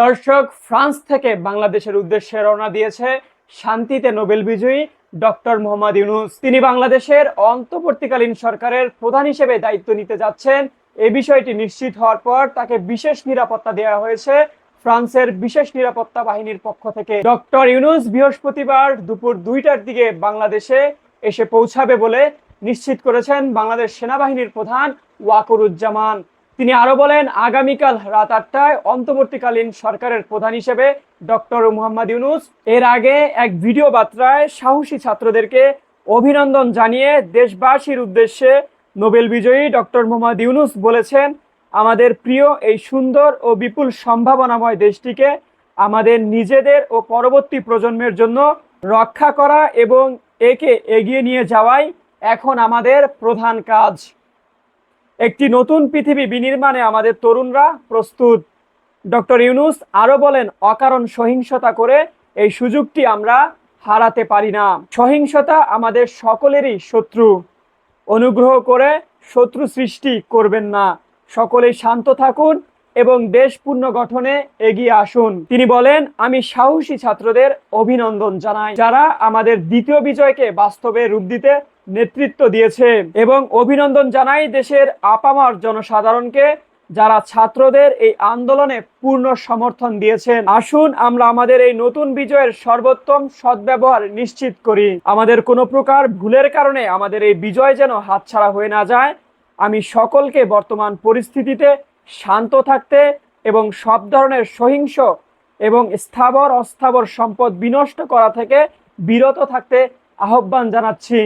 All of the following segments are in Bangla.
দর্শক ফ্রান্স থেকে বাংলাদেশের উদ্দেশ্যে রওনা দিয়েছে শান্তিতে নোবেল বিজয়ী ডক্টর মোহাম্মদ ইউনুস। তিনি বাংলাদেশের অন্তর্বর্তীকালীন সরকারের প্রধান হিসেবে দায়িত্ব নিতে যাচ্ছেন। এই বিষয়টি নিশ্চিত হওয়ার পর তাকে বিশেষ নিরাপত্তা দেওয়া হয়েছে ফ্রান্সের বিশেষ নিরাপত্তা বাহিনীর পক্ষ থেকে। ডক্টর ইউনুস বৃহস্পতিবার দুপুর দুইটার দিকে বাংলাদেশে এসে পৌঁছাবে বলে নিশ্চিত করেছেন বাংলাদেশ সেনাবাহিনীর প্রধান ওয়াকরুজ্জামান। তিনি আরও বলেন, আগামীকাল রাত আটটায় অন্তর্বর্তীকালীন সরকারের প্রধান হিসেবে ডক্টর মোহাম্মদ ইউনুস এর আগে এক ভিডিও বার্তায় সাহসী ছাত্রদেরকে অভিনন্দন জানিয়ে দেশবাসীর উদ্দেশ্যে নোবেল বিজয়ী ডক্টর মোহাম্মদ ইউনুস বলেছেন, আমাদের প্রিয় এই সুন্দর ও বিপুল সম্ভাবনাময় দেশটিকে আমাদের নিজেদের ও পরবর্তী প্রজন্মের জন্য রক্ষা করা এবং একে এগিয়ে নিয়ে যাওয়াই এখন আমাদের প্রধান কাজ। একটি নতুন পৃথিবী বিনির্মাণে আমাদের তরুণরা প্রস্তুত। ডক্টর ইউনুস আরও বলেন, অকারণ সহিংসতা করে এই সুযোগটি আমরা হারাতে পারি না। সহিংসতা আমাদের সকলেরই শত্রু। অনুগ্রহ করে শত্রু সৃষ্টি করবেন না। সকলেই শান্ত থাকুন এবং দেশ পুনর্গঠনে এগিয়ে আসুন। তিনি বলেন, আমি সাহসী ছাত্রদের অভিনন্দন জানাই। যারা আমাদের দ্বিতীয় বিজয়কে বাস্তবে রূপ দিতে নেতৃত্ব দিয়েছে এবং অভিনন্দন জানাই দেশের আপামার জনসাধারণকে যারা ছাত্রদের এই আন্দোলনে পূর্ণ সমর্থন দিয়েছেন। আসুন আমরা আমাদের এই নতুন বিজয়ের সর্বোত্তম সদ্ব্যবহার নিশ্চিত করি। আমাদের কোনো প্রকার ভুলের কারণে আমাদের এই বিজয় যেন হাতছাড়া হয়ে না যায়। আমি সকলকে বর্তমান পরিস্থিতিতে শান্ত থাকতে এবং সব ধরনের সহিংস এবং স্থাবর অস্থাবর সম্পদ বিনষ্ট করা থেকে বিরত থাকতে আহ্বান জানাচ্ছি।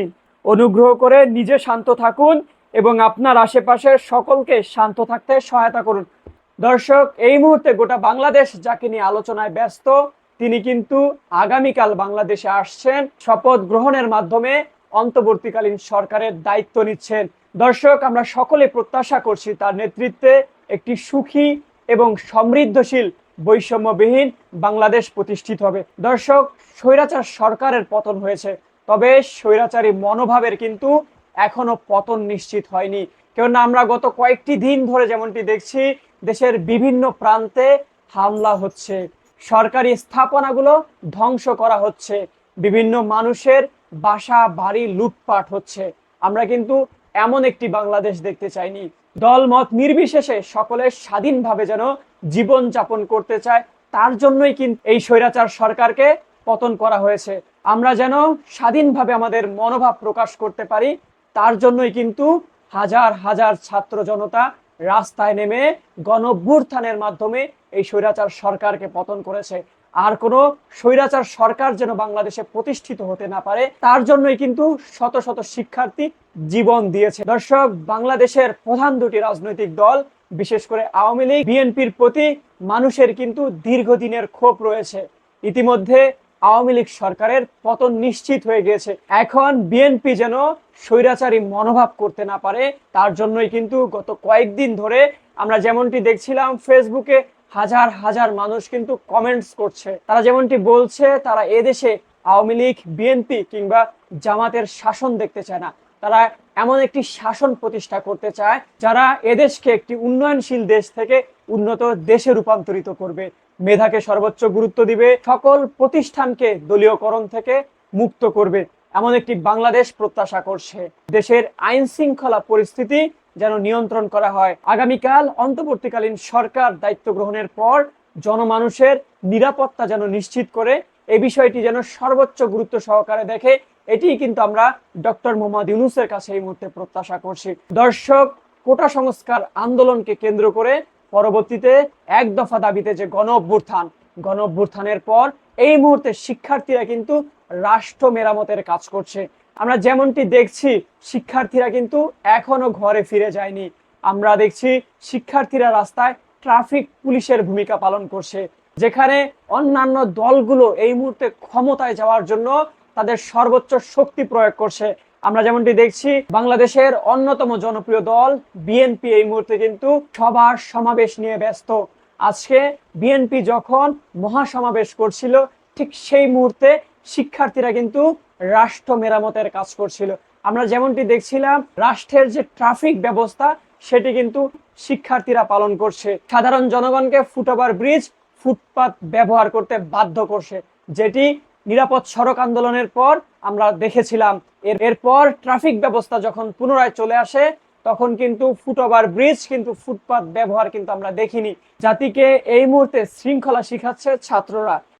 অনুগ্রহ করে নিজে শান্ত থাকুন এবং আপনার আশেপাশের সকলকে শান্ত থাকতে সহায়তা করুন। দর্শক, এই মুহূর্তে গোটা বাংলাদেশ যাকে নিয়ে আলোচনায় ব্যস্ত, তিনি কিন্তু আগামীকাল বাংলাদেশে আসছেন, শপথ গ্রহণের মাধ্যমে অন্তর্বর্তীকালীন সরকারের দায়িত্ব নিচ্ছেন। দর্শক, আমরা সকলে প্রত্যাশা করছি তার নেতৃত্বে একটি সুখী এবং সমৃদ্ধশীল বৈষম্যবিহীন বাংলাদেশ প্রতিষ্ঠিত হবে। দর্শক, স্বৈরাচার সরকারের পতন হয়েছে। তবে স্বৈরাচারী মনোভাবের কিন্তু এখনও পতন নিশ্চিত হয়নি। কেননা আমরা গত কয়েকটি দিন ধরে যেমনটি দেখছি, দেশের বিভিন্ন প্রান্তে হামলা হচ্ছে। সরকারি স্থাপনাগুলো ধ্বংস করা হচ্ছে। বিভিন্ন মানুষের বাসা, বাড়ি লুটপাট হচ্ছে। আমরা কিন্তু এমন একটি বাংলাদেশ দেখতে চাইনি। দল মত নির্বিশেষে সকলে স্বাধীনভাবে যেন জীবন যাপন করতে চায়, তার জন্যই কিন্তু এই স্বৈরাচার সরকারকে পতন করা হয়েছে। আমরা যেন স্বাধীনভাবে আমাদের মনোভাব প্রকাশ করতে পারি, তার জন্যই কিন্তু হাজার হাজার ছাত্র জনতা রাস্তায় নেমে গণভ্যুত্থানের মাধ্যমে এই স্বৈরাচার সরকারকে পতন করেছে। আর কোনো স্বৈরাচার সরকার যেন বাংলাদেশে প্রতিষ্ঠিত হতে না পারে, তার জন্যই কিন্তু শত শত শিক্ষার্থী জীবন দিয়েছে। দর্শক, বাংলাদেশের প্রধান দুটি রাজনৈতিক দল, বিশেষ করে আওয়ামী লীগ, বিএনপির প্রতি মানুষের কিন্তু দীর্ঘদিনের ক্ষোভ রয়েছে। ইতিমধ্যে আওয়ামী লীগ সরকারের পতন নিশ্চিত হয়ে গিয়েছে। এখন বিএনপি যেন স্বৈরাচারী মনোভাব করতে না পারে, তার জন্যই কিন্তু গত কয়েকদিন ধরে আমরা যেমনটি দেখছিলাম, ফেসবুকে হাজার হাজার মানুষ কিন্তু কমেন্টস করছে। তারা যেমনটি বলছে, তারা এদেশে আওয়ামী লীগ, বিএনপি কিংবা জামাতের শাসন দেখতে চায় না। তারা এমন একটি শাসন প্রতিষ্ঠা করতে চায়, যারা এদেশকে একটি উন্নয়নশীল দেশ থেকে উন্নত দেশে রূপান্তরিত করবে। মেধাকে সর্বোচ্চ গুরুত্ব দিবে, সকল প্রতিষ্ঠানকে দলীয়করণ থেকে মুক্ত করবে। এমন একটি বাংলাদেশ প্রত্যাশা করছে। দেশের আইন শৃঙ্খলা পরিস্থিতি যেন নিয়ন্ত্রণ করা হয়। আগামীকাল অন্তর্বর্তীকালীন সরকার দায়িত্ব গ্রহণের পর জনমানুষের নিরাপত্তা যেন নিশ্চিত করে এই বিষয়টি যেন সর্বোচ্চ গুরুত্ব সহকারে দেখে এটি কিন্তু আমরা ডক্টর মোহাম্মদ ইউনুসের কাছে এই মুহূর্তে প্রত্যাশা করছি। দর্শক, কোটা সংস্কার আন্দোলনকে কেন্দ্র করে পরবর্তীতে এক দফা দাবিতে যে গণ অভ্যুত্থান গণ অভ্যুত্থানের পর এই মুহূর্তে শিক্ষার্থীরা কিন্তু রাষ্ট্র মেরামতের কাজ করছে। আমরা যেমনটি দেখছি, শিক্ষার্থীরা কিন্তু এখনও ঘরে ফিরে যায়নি। আমরা দেখছি শিক্ষার্থীরা রাস্তায় ট্রাফিক পুলিশের ভূমিকা পালন করছে, যেখানে অন্যান্য দলগুলো এই মুহূর্তে ক্ষমতায় যাওয়ার জন্য তাদের সর্বোচ্চ শক্তি প্রয়োগ করছে। আমরা যেমনটি দেখছি, বাংলাদেশের অন্যতম জনপ্রিয় দল বিএনপি এই মুহূর্তে কিন্তু সবার সমাবেশ নিয়ে ব্যস্ত। আজকে বিএনপি যখন মহাসমাবেশ করছিল, ঠিক সেই মুহূর্তে শিক্ষার্থীরা কিন্তু রাষ্ট্র মেরামতের কাজ করছিল। আমরা যেমনটি দেখছিলাম, রাষ্ট্রের যে ট্রাফিক ব্যবস্থা, সেটি কিন্তু শিক্ষার্থীরা পালন করছে। সাধারণ জনগণকে ফুটওভার ব্রিজ, ফুটপাত ব্যবহার করতে বাধ্য করছে, যেটি নিরাপদ সড়ক আন্দোলনের পর আমরা দেখেছিলাম। এর, এরপর ট্রাফিক ব্যবস্থা যখন পুনরায় চলে আসে, তখন কিন্তু ফুটওভার ব্রিজ কিন্তু ফুটপাত ব্যবহার কিন্তু আমরা দেখিনি। জাতিকে এই মুহূর্তে শৃঙ্খলা শিখাচ্ছে ছাত্ররা।